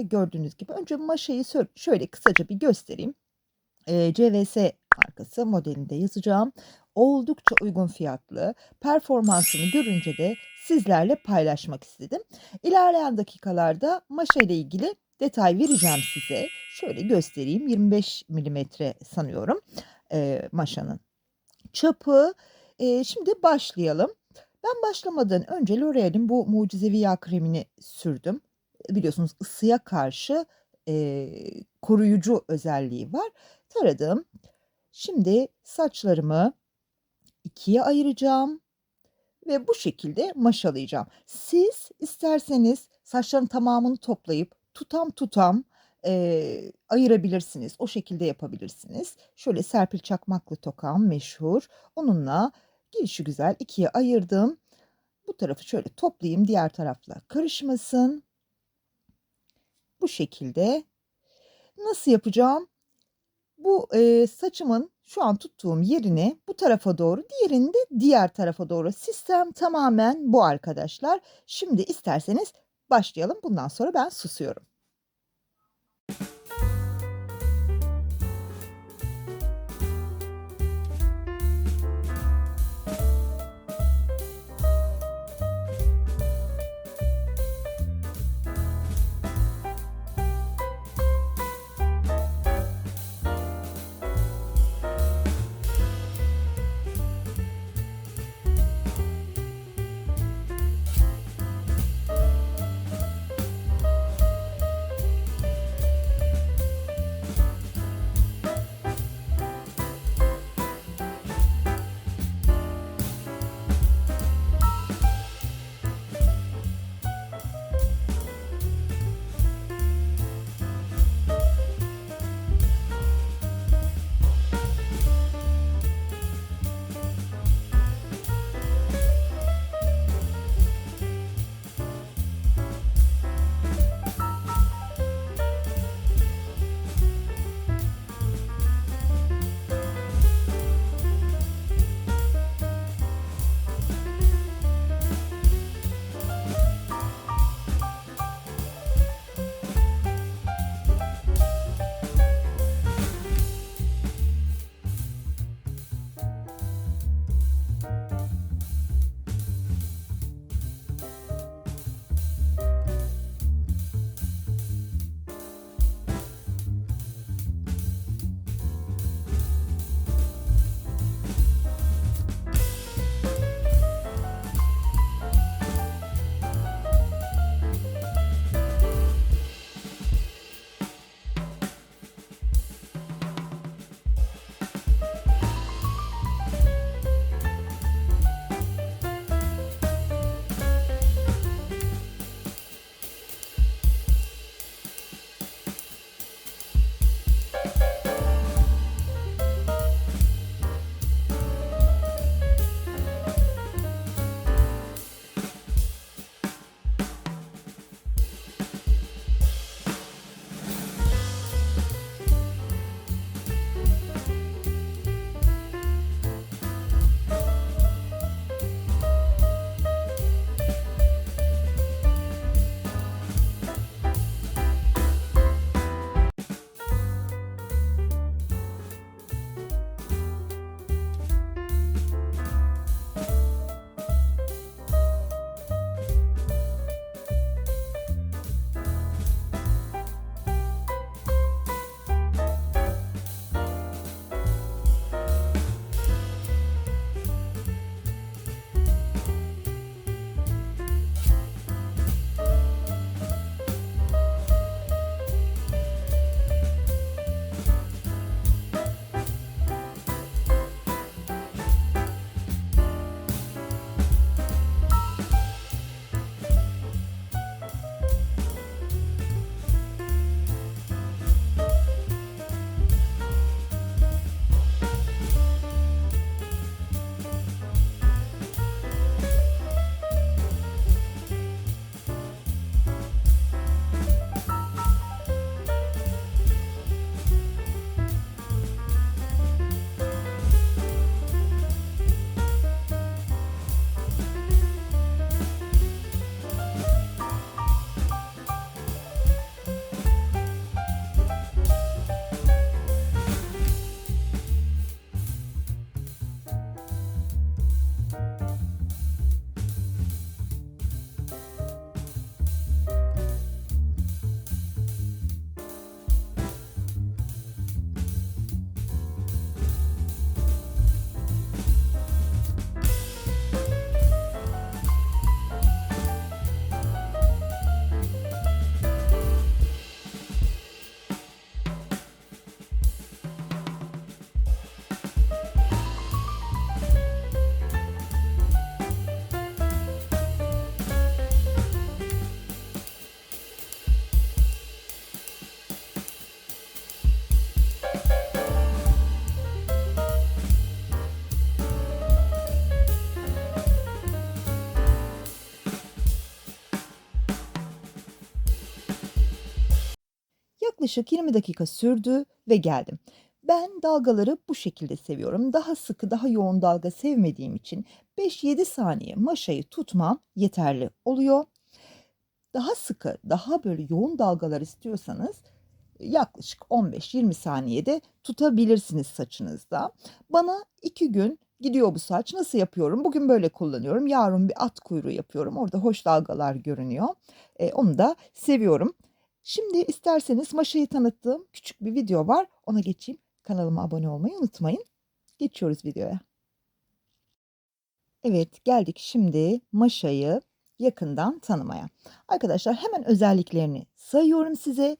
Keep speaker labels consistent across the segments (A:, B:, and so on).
A: gördüğünüz gibi önce maşayı şöyle kısaca bir göstereyim. Eee, CVS markası modelinde yazacağım. Oldukça uygun fiyatlı. Performansını görünce de sizlerle paylaşmak istedim. İlerleyen dakikalarda maşa ile ilgili detay vereceğim size. Şöyle göstereyim. 25 milimetre sanıyorum eee, maşanın çapı. Eee, şimdi başlayalım. Ben başlamadan önce L'Oreal'in bu mucizevi yağ kremini sürdüm. Biliyorsunuz ısıya karşı eee, koruyucu özelliği var. Taradım. Şimdi saçlarımı ikiye ayıracağım ve bu şekilde maşalayacağım. Siz isterseniz saçların tamamını toplayıp tutam tutam eee, ayırabilirsiniz. O şekilde yapabilirsiniz. Şöyle Serpil Çakmaklı tokam meşhur. Onunla gelişigüzel ikiye ayırdım. Bu tarafı şöyle toplayayım diğer tarafla karışmasın. Bu şekilde. Nasıl yapacağım? Bu eee, saçımın şu an tuttuğum yerini bu tarafa doğru, diğerini de diğer tarafa doğru. Sistem tamamen bu arkadaşlar. Şimdi isterseniz başlayalım. Bundan sonra ben susuyorum. Yaklaşık 20 dakika sürdü ve geldim. Ben dalgaları bu şekilde seviyorum. Daha sıkı, daha yoğun dalga sevmediğim için 5-7 saniye maşayı tutmam yeterli oluyor. Daha sıkı, daha böyle yoğun dalgalar istiyorsanız yaklaşık 15-20 saniyede tutabilirsiniz saçınızda. Bana 2 gün gidiyor bu saç. Nasıl yapıyorum? Bugün böyle kullanıyorum. Yarın bir at kuyruğu yapıyorum. Orada hoş dalgalar görünüyor. E, onu da seviyorum. Şimdi isterseniz maşayı tanıttığım küçük bir video var. Ona geçeyim. Kanalıma abone olmayı unutmayın. Geçiyoruz videoya. Evet geldik şimdi maşayı yakından tanımaya. Arkadaşlar hemen özelliklerini sayıyorum size.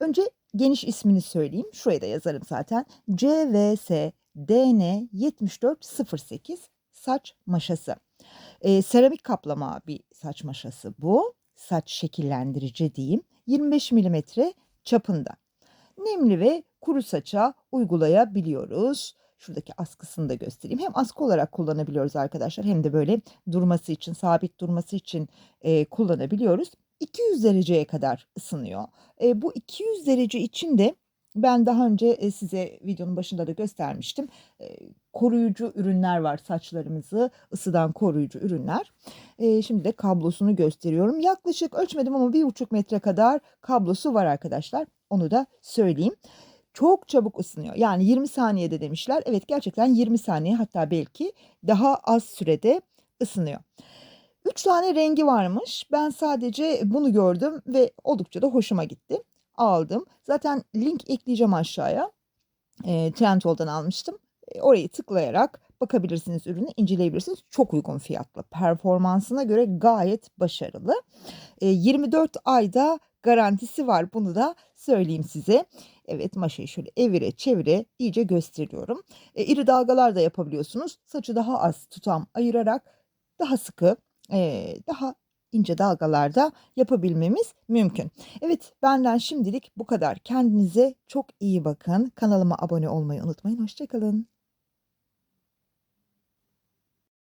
A: Önce geniş ismini söyleyeyim. Şuraya da yazarım zaten. CVS DN 7408 saç maşası. Ee, seramik kaplama bir saç maşası bu. Saç şekillendirici diyeyim. 25 mm çapında. Nemli ve kuru saça uygulayabiliyoruz. Şuradaki askısını da göstereyim. Hem askı olarak kullanabiliyoruz arkadaşlar hem de böyle durması için, sabit durması için e, kullanabiliyoruz. 200 dereceye kadar ısınıyor. E, bu 200 derece için de ben daha önce e, size videonun başında da göstermiştim. E, koruyucu ürünler var saçlarımızı ısıdan koruyucu ürünler. E, şimdi de kablosunu gösteriyorum. Yaklaşık ölçmedim ama bir buçuk metre kadar kablosu var arkadaşlar. Onu da söyleyeyim. Çok çabuk ısınıyor. Yani 20 saniyede demişler. Evet gerçekten 20 saniye hatta belki daha az sürede ısınıyor. 3 tane rengi varmış. Ben sadece bunu gördüm ve oldukça da hoşuma gitti. Aldım. Zaten link ekleyeceğim aşağıya. E, Trendyol'dan almıştım. E, orayı tıklayarak bakabilirsiniz ürünü, inceleyebilirsiniz. Çok uygun fiyatlı. Performansına göre gayet başarılı. E, 24 ayda garantisi var. Bunu da söyleyeyim size. Evet maşayı şöyle evire çevire iyice gösteriyorum. E, iri dalgalar da yapabiliyorsunuz. Saçı daha az tutam ayırarak daha sıkı, e, daha ince dalgalarda yapabilmemiz mümkün. Evet benden şimdilik bu kadar. Kendinize çok iyi bakın. Kanalıma abone olmayı unutmayın. Hoşçakalın.